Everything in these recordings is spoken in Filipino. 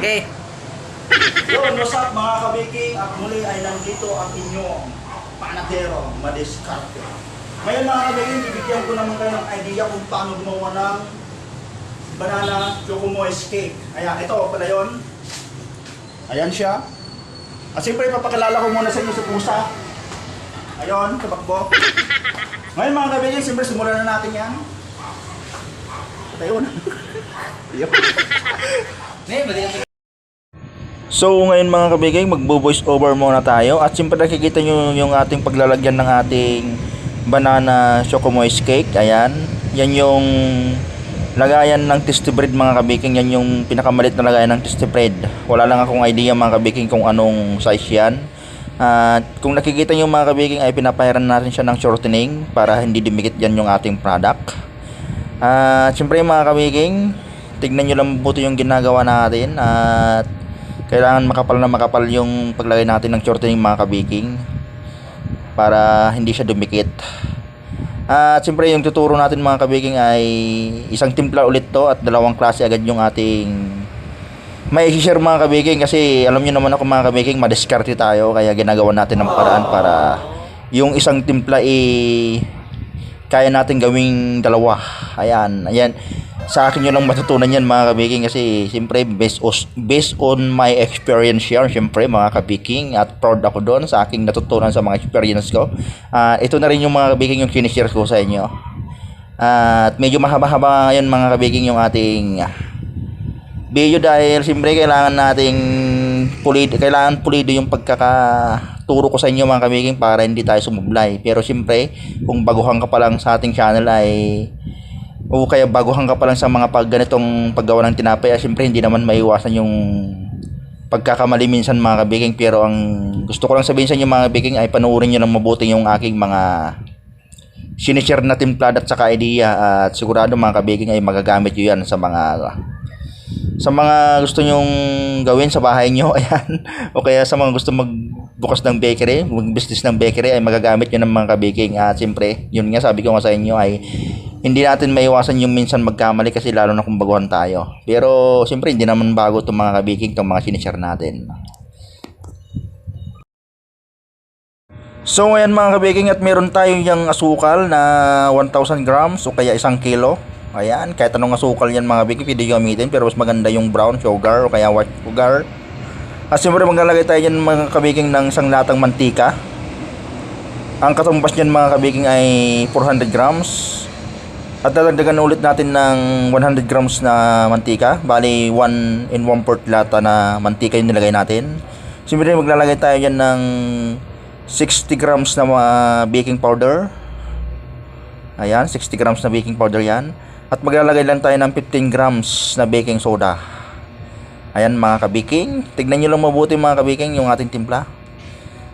Okay. Yun, what's up mga kabiking? At muli ay nandito ang inyong panadero, madiskarte. Ngayon mga kabiking, bibigyan ko naman kayo ng idea kung paano gumawa ng banana chocomoist cake. Ayan, ito pala yun. Ayan siya. At siyempre, papakilala ko muna sa inyo sa pusa. Ayun, tabakbo. Ngayon mga kabiking, siyempre simulan na natin yan. At ayun. Yun. May, mali So ngayon mga kabigay, magbo-voice over muna tayo at siyempre nakikita nyo yung ating paglalagyan ng ating banana chocomoist cake. Ayan, yan yung lagayan ng testi bread mga kabiking. Yan yung pinakamalit na lagayan ng testi bread. Wala lang akong idea mga kabiking kung anong size yan. At kung nakikita nyo mga kabiking ay pinapahiran natin siya ng shortening para hindi dumikit yan yung ating product. At siyempre mga kabiking, tignan nyo lang mabuti yung ginagawa natin at kailangan makapal na makapal yung paglagay natin ng shortening mga kabiking para hindi siya dumikit. At siyempre yung tuturo natin mga kabiking ay isang timpla ulit to at dalawang klase agad yung ating may share mga kabiking kasi alam nyo naman ako mga kabiking madiskarte tayo kaya ginagawa natin ng paraan para yung isang timpla eh kaya natin gawing dalawa. Ayan, ayan. Sa akin yun lang matutunan yan mga kabiking kasi siyempre based, os- based on my experience yan, siyempre mga kabiking at proud ako doon sa aking natutunan sa mga experience ko. Ah, ito na rin yung mga kabiking yung sinishare ko sa inyo. at medyo mahaba-haba ngayon mga kabiking yung ating video dahil siyempre kailangan nating pulido, kailangan pulido yung pagkakaturo ko sa inyo mga kabiking para hindi tayo sumublay. Pero siyempre, kung baguhan ka pa lang sa ating channel ay o kaya baguhan ka pa lang sa mga pag ganitong paggawa ng tinapay, ah, siyempre hindi naman maiwasan yung pagkakamali minsan mga kabiking. Pero ang gusto ko lang sabihin sa inyo mga kabiking ay panoorin nyo ng mabuti yung aking mga sinishare na timplad at saka idea. At sigurado mga kabiking ay magagamit nyo yan sa mga sa mga gusto nyong gawin sa bahay nyo, ayan, o kaya sa mga gusto magbukas ng bakery, mag-business ng bakery, ay magagamit nyo ng mga kabiking. At siyempre, yun nga sabi ko nga sa inyo ay hindi natin maiwasan yung minsan magkamali kasi lalo na kung baguhan tayo. Pero siyempre, hindi naman bago itong mga kabiking, itong mga sinishare natin. So ngayon mga kabiking at meron tayong yung asukal na 1,000 grams o kaya isang kilo. Ayan, kahit anong asukal yan mga kabiking pwede gamitin pero mas maganda yung brown sugar o kaya white sugar. At siyempre maglalagay tayo dyan mga kabiking ng isang latang mantika. Ang katumbas niyan mga kabiking ay 400 grams. At dadagdagan ulit natin ng 100 grams na mantika. Bali 1 in 1 4 lata na mantika yung nilagay natin. Siyempre maglalagay tayo dyan ng 60 grams na mga baking powder. Ayan, 60 grams na baking powder yan. At maglalagay lang tayo ng 15 grams na baking soda. Ayan mga kabiking. Tignan nyo lang mabuti mga kabiking yung ating timpla.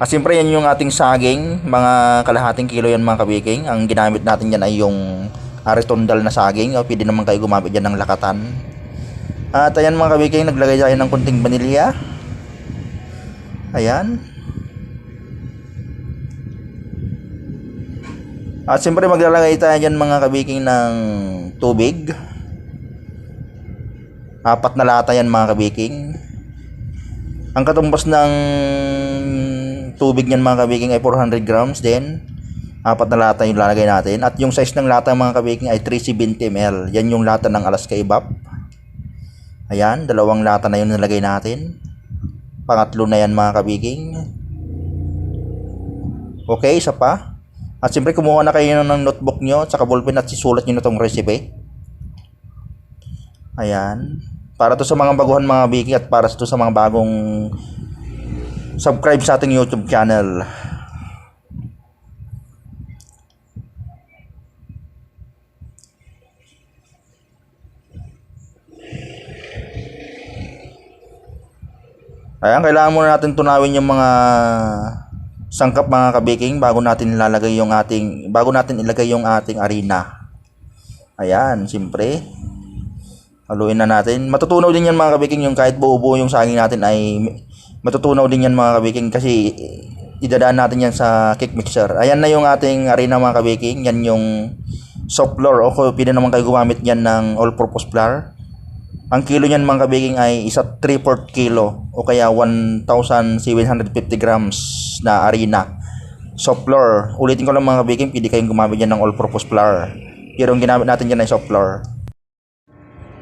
At siyempre yan yung ating saging. Mga kalahating kilo yan mga kabiking. Ang ginamit natin yan ay yung aritondal na saging. O pwede naman kayo gumamit yan ng lakatan. At ayan mga kabiking, naglagay tayo ng kunting vanilya. Ayan. At siyempre maglalagay tayo dyan mga kabiking ng tubig. Apat na lata yan mga kabiking. Ang katumbas ng tubig niyan mga kabiking ay 400 grams din. Apat na lata yung lalagay natin. At yung size ng lata mga kabiking ay 370 ml. Yan yung lata ng Alaska Ibap. Ayan, dalawang lata na yun nilagay natin. Pangatlo na yan mga kabiking. Okay, isa pa. At siyempre kumuha na kayo ng notebook nyo at saka ballpen at sisulat nyo na tong recipe. Ayan. Para to sa mga baguhan mga biki at para to sa mga bagong subscribe sa ating YouTube channel. Ayan, kailangan muna natin tunawin yung mga sangkap mga kabiking bago natin ilalagay yung ating bago natin ilagay yung ating arena. Ayan, siyempre. Haluin na natin. Matutunaw din yan mga kabiking yung kahit buo-buo yung saging natin ay matutunaw din yan mga kabiking kasi idadaan natin yan sa cake mixer. Ayan na yung ating arena mga kabiking. Yan yung soft flour o pwede naman kayo gumamit yan ng all-purpose flour. Ang kilo niyan mga kabiging ay isa 3/4 kilo o kaya 1,750 grams na harina. Soft flour. Ulitin ko lang mga kabiging, pwede kayong gumamit yan ng all-purpose flour. Pero ang ginamit natin dyan ay soft flour.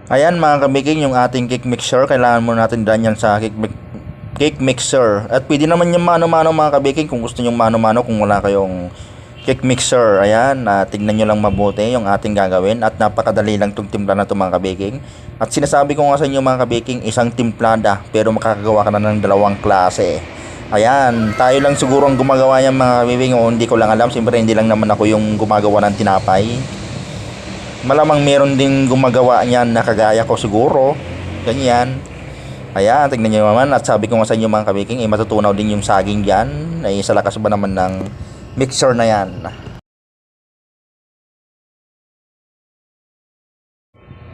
Ayan mga kabiging, yung ating cake mixer, kailangan muna natin dyan yan sa cake, mi- cake mixer. At pwede naman yung mano-mano mga kabiging kung gusto nyo mano-mano kung wala kayong cake mixer. Ayan, uh, tignan nyo lang mabuti yung ating gagawin. At napakadali lang itong timpla na ito mga kabiging. At sinasabi ko nga sa inyo mga kabiging, isang timplada pero makakagawa ka na ng dalawang klase. Ayan, tayo lang siguro ang gumagawa yan mga kabiging o hindi ko lang alam. Siyempre hindi lang naman ako yung gumagawa ng tinapay malamang meron din gumagawa niyan na kagaya ko siguro. Ganyan. Ayan, tignan nyo naman. At sabi ko nga sa inyo mga kabiking, eh, matutunaw din yung saging dyan. Ay, sa lakas ba naman ng mixer na yan.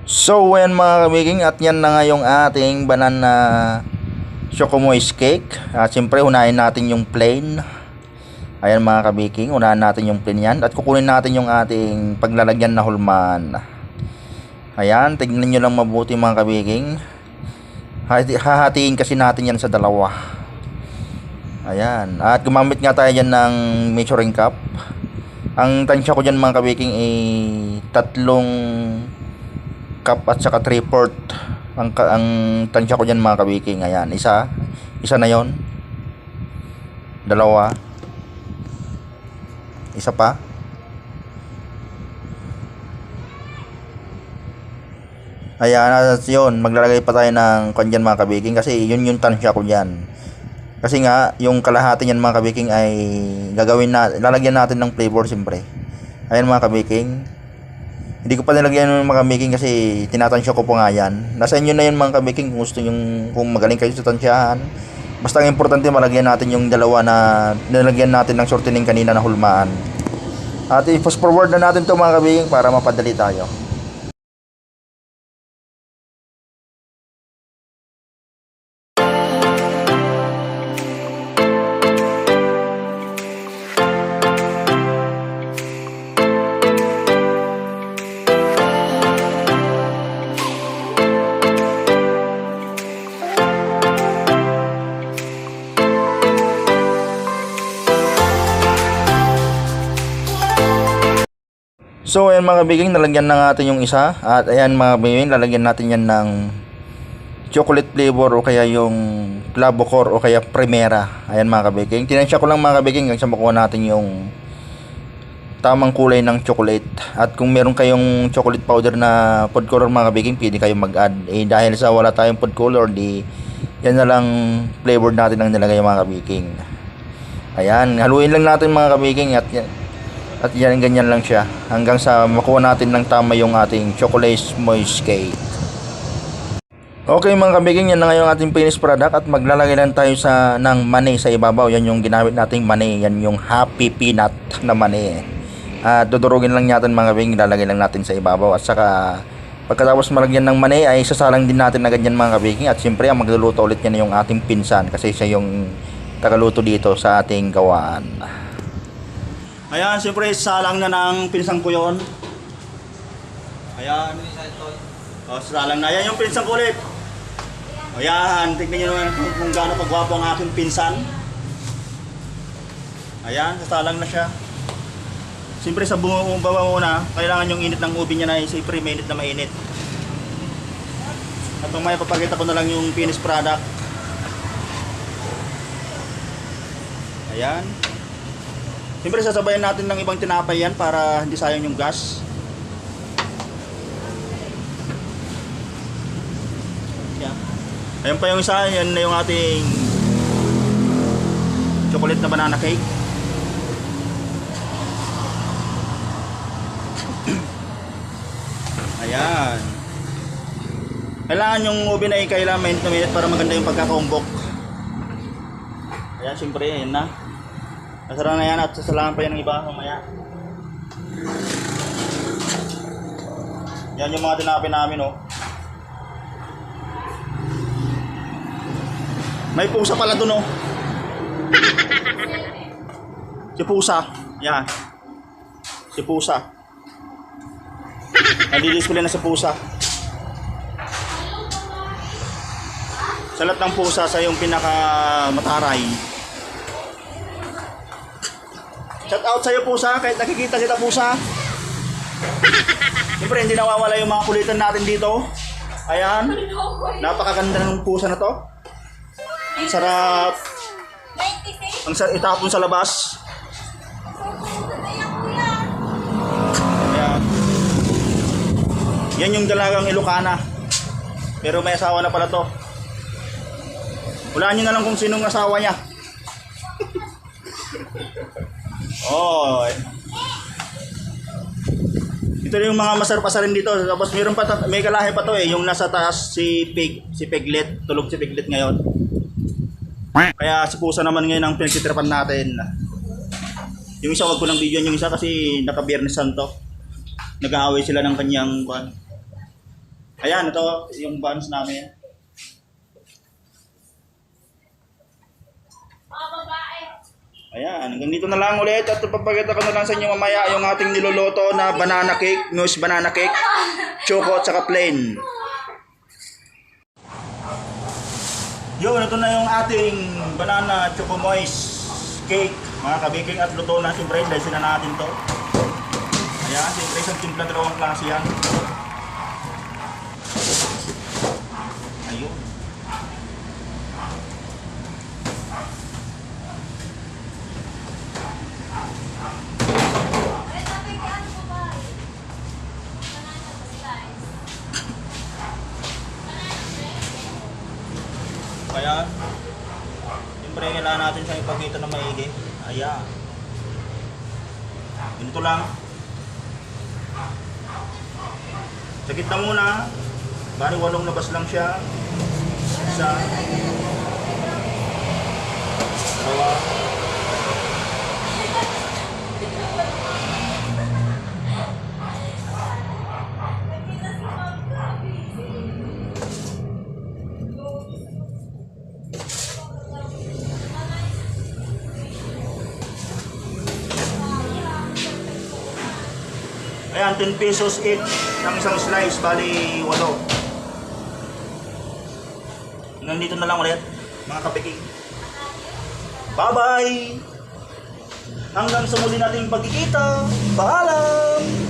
So, ayan mga kabiking, at yan na nga yung ating banana chocomoist cake. At siyempre, unahin natin yung plain. Ayan mga kabiking, unahan natin yung plain yan. At kukunin natin yung ating paglalagyan na hulman. Ayan, tignan nyo lang mabuti mga kabiking. Hati- Hahatiin kasi natin yan sa dalawa. Ayan. At gumamit nga tayo dyan ng measuring cup. Ang tansya ko dyan mga kabiking ay tatlong cup at saka 3 port. Ang, ang tansya ko dyan mga kabiking. Ayan, isa. Isa na yon Dalawa. Isa pa. Ayan, at yun, maglalagay pa tayo ng kwan dyan mga kabiking kasi yun yung tansya ko dyan. Kasi nga, yung kalahati niyan mga kabiking ay gagawin na, lalagyan natin ng flavor siyempre. Ayan mga kabiking. Hindi ko pa nilagyan ng mga kabiking kasi tinatansya ko po nga yan. Nasa inyo na yun mga kabiking kung gusto yung kung magaling kayo sa tansyahan. Basta ang importante malagyan natin yung dalawa na nilagyan natin ng shortening kanina na hulmaan. At i-fast forward na natin to mga kabiking para mapadali tayo. So ayan mga kabiging, nalagyan na natin yung isa. At ayan mga kabiging, lalagyan natin yan ng chocolate flavor o kaya yung Clavocor o kaya Primera. Ayan mga kabiging. Tinansya ko lang mga kabiging hanggang sa makuha natin yung tamang kulay ng chocolate. At kung meron kayong chocolate powder na food color mga kabiging, pwede kayong mag-add. Eh dahil sa wala tayong food color, di yan na lang flavor natin ang nilagay mga kabiging. Ayan, haluin lang natin mga kabiging at at yan, ganyan lang siya. Hanggang sa makuha natin ng tama yung ating chocolate moist cake. Okay mga kabiging, yan na nga yung ating finished product at maglalagay lang tayo sa ng mani sa ibabaw. Yan yung ginamit nating mani. Yan yung happy peanut na mani. At dudurugin lang natin mga kabiging, ilalagay lang natin sa ibabaw. At saka pagkatapos malagyan ng mani ay sasalang din natin na ganyan mga kabiging. At siyempre ang magluluto ulit yan yung ating pinsan kasi siya yung tagaluto dito sa ating gawaan. Ayan, siyempre salang na ng pinsang ko yun. Ayan. O, salang na. Ayan yung pinsang ko ulit. Ayan, tignan nyo naman kung, kung gaano kagwapo ang aking pinsan. Ayan, sasalang na siya. Siyempre sa bumaba muna, kailangan yung init ng ubi niya na isay pre-minute na mainit. At mamaya papakita ko na lang yung finished product. Ayan. Siyempre sasabayan natin ng ibang tinapay yan para hindi sayang yung gas. Yan. Ayun pa yung isa, yan na yung ating chocolate na banana cake. Ayan. Kailangan yung ube na kailangan mainit na mainit para maganda yung pagkakaumbok. Ayan, siyempre, yan na. Nasara na yan at sasalangan pa yan ng iba mamaya. Yan yung mga tinapin namin, oh. May pusa pala dun, oh. Si pusa. Yan. Si pusa. Nandidisplay na si pusa. Sa lahat ng pusa sa yung pinaka mataray. Shout out sa'yo pusa, kahit nakikita kita pusa. Siyempre hindi nawawala yung mga kulitan natin dito. Ayan, napakaganda ng pusa na to. Ang sarap. 96? Ang sarap itapon sa labas. Ayan. Yan yung dalagang Ilocana. Pero may asawa na pala to. Wala nyo na lang kung sinong asawa niya. Oh. Ito yung mga masarap-asarin dito. Tapos mayroon pa may kalahi pa to eh. Yung nasa taas si Pig, si Piglet. Tulog si Piglet ngayon. Kaya si Pusa naman ngayon ang pinagtitripan natin. Yung isa wag ko ng video yung isa kasi naka-Biyernes Santo. Nag-aaway sila ng kanyang ban. Ayan, ito yung bands namin. Mga babae. Ayan, hanggang dito na lang ulit at papakita ko na lang sa inyo mamaya yung ating niluluto na banana cake, mousse banana cake, choco at saka plain. Yun, ito na yung ating banana choco moist cake. Mga kabiking at luto na siyempre, dahil sila natin to. Ayan, siyempre isang timpla dalawang klase yan. Ayun. Ay, sabi ka, ano babae? Banana slice. Kaya, siyempre kailangan natin sa ipakita na maigi. Ayan. Ganito lang. Sa gitna muna. Bari walong labas lang siya. Isa. Dalawa. Ayan, 10 pesos each ng isang slice, bali walo. Nandito na lang ulit, mga kapiking. Bye-bye! Hanggang sa muli nating pagkikita, paalam!